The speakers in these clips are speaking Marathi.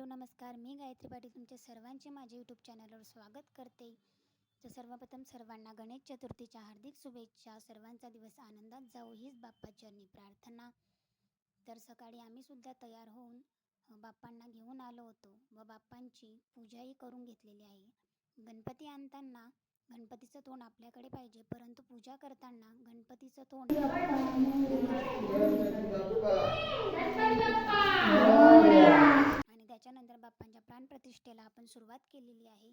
हॅलो नमस्कार. मी गायत्री पाटील तुमच्या सर्वांचे माझ्या यूट्यूब चॅनलवर स्वागत करते. तर सर्वप्रथम सर्वांना गणेश चतुर्थीच्या हार्दिक शुभेच्छा. सर्वांचा दिवस आनंदात जावो हीच बाप्पाचरणी प्रार्थना. तर सकाळी आम्हीसुद्धा तयार होऊन बाप्पांना घेऊन आलो होतो व बाप्पांची पूजाही करून घेतलेली आहे. गणपती आणताना गणपतीचं तोंड आपल्याकडे पाहिजे परंतु पूजा करताना गणपतीचं तोंड त्याच्यानंतर बाप्पांच्या प्राणप्रतिष्ठेला आपण सुरुवात केलेली आहे.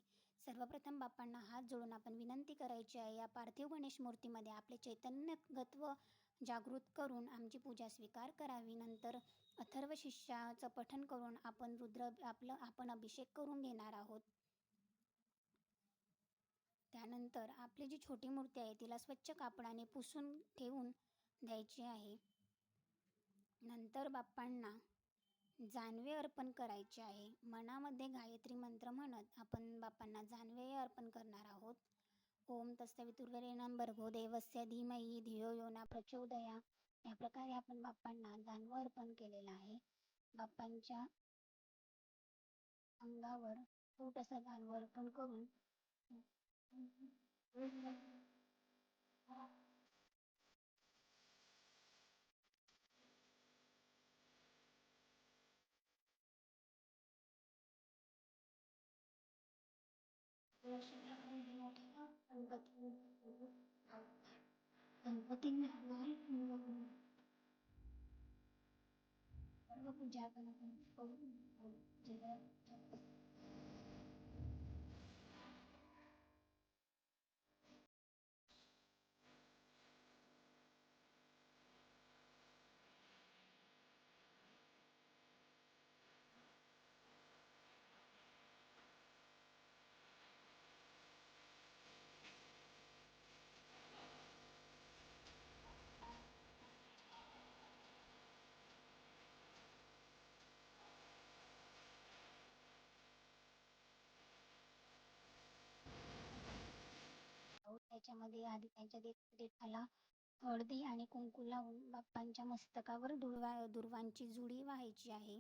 सर्वप्रथम बाप्पांना हात जोडून आपण विनंती करायची आहे या पार्थिव गणेश मूर्तीमध्ये आपले चैतन्यगत्व जागृत करून आमची पूजा स्वीकार करावी. नंतर अथर्व शिष्याचं पठण करून आपण रुद्र आपलं आपण अभिषेक करून घेणार आहोत. त्यानंतर आपली जी छोटी मूर्ती आहे तिला स्वच्छ कापडाने पुसून ठेवून द्यायची आहे. नंतर बाप्पांना जानवे अर्पण करायचे आहे. मनामध्ये गायत्री मंत्र म्हणत आपण बापांना जानवे अर्पण करणार आहोत. ओम तस्तवितुर्वरेणं भर्गो देवस्य धीमयी धियो योना प्रचोदया. या प्रकारे आपण बाप्पांना जानवं अर्पण केलेलं आहे. बाप्पांच्या अंगावर छोट असं जानवं अर्पण करून Sinasabing-sinasaya ang dating ng puot ng ang dating na hanay ng mga Pero kapag ng puot, त्याच्यामध्ये आधी त्यांच्या देठाला हळदी आणि कुंकू लावून बाप्पांच्या मस्तकावर दुर्वा दुर्वांची जुडी व्हायची आहे.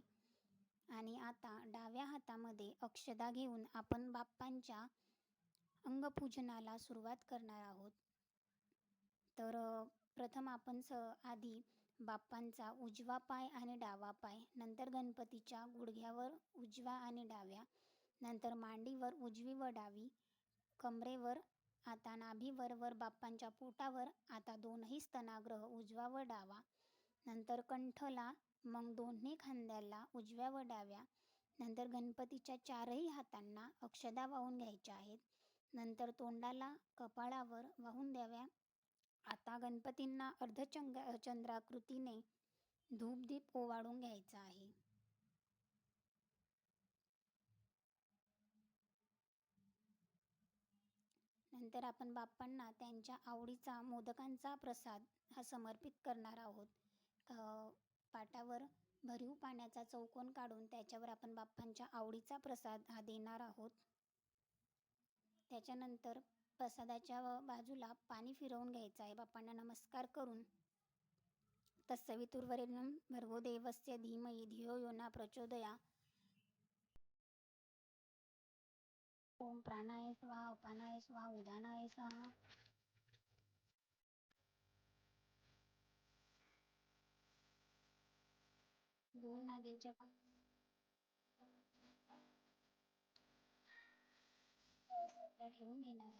आणि आता डाव्या हातामध्ये अक्षदा घेऊन आपण बाप्पांच्या अंगपूजनाला सुरुवात करणार आहोत. तर प्रथम आपण स आधी बाप्पांचा उजवा पाय आणि डावा पाय नंतर गणपतीच्या गुडघ्यावर उजव्या आणि डाव्या नंतर मांडीवर उजवी व डावी कमरेवर आता नाभीवर वर बाप्पांच्या पोटावर आता दोनही स्तनाग्रह उजवा व डावा. नंतर कंठला मग दोन्ही खांद्याला उजव्या व डाव्या. नंतर गणपतीच्या चारही हातांना अक्षदा वाहून घ्यायच्या आहेत. नंतर तोंडाला कपाळावर वाहून द्याव्या. आता गणपतींना अर्धचंग चंद्राकृतीने धूपदीप ओवाळून घ्यायचा आहे. नंतर आपण बाप्पांना त्यांच्या आवडीचा मोदकांचा प्रसाद हा समर्पित करणार आहोत. पाटावर भरीव पाण्याचा चौकोन काढून त्याच्यावर आपण बाप्पांच्या आवडीचा प्रसाद हा देणार आहोत. त्याच्यानंतर प्रसादाच्या बाजूला पाणी फिरवून घ्यायचं आहे. बाप्पांना नमस्कार करून. तत्सवितुर्वरेण भर्गो देवस्य धीमयी धियो योना प्रचोदया. ओम प्राणाय स्वाहा अपानाय स्वाहा उदानाय स्वाहा. दोन नदीच्या ठेवून घेणार.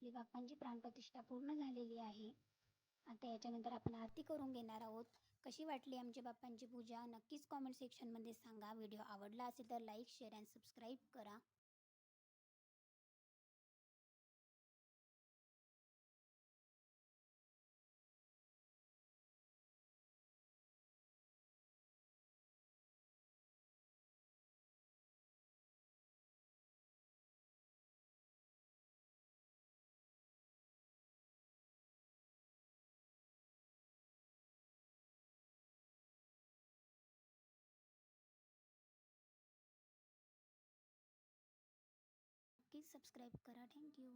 आपली बाप्पांची प्राणप्रतिष्ठा पूर्ण झालेली आहे. आता याच्यानंतर आपण आरती करून घेणार आहोत. कशी वाटली आमच्या बाप्पांची पूजा? नक्कीच कॉमेंट सेक्शनमध्ये सांगा. व्हिडिओ आवडला असेल तर लाईक शेअर अँड सबस्क्राईब करा. प्लीज सबस्क्राईब करा. Thank you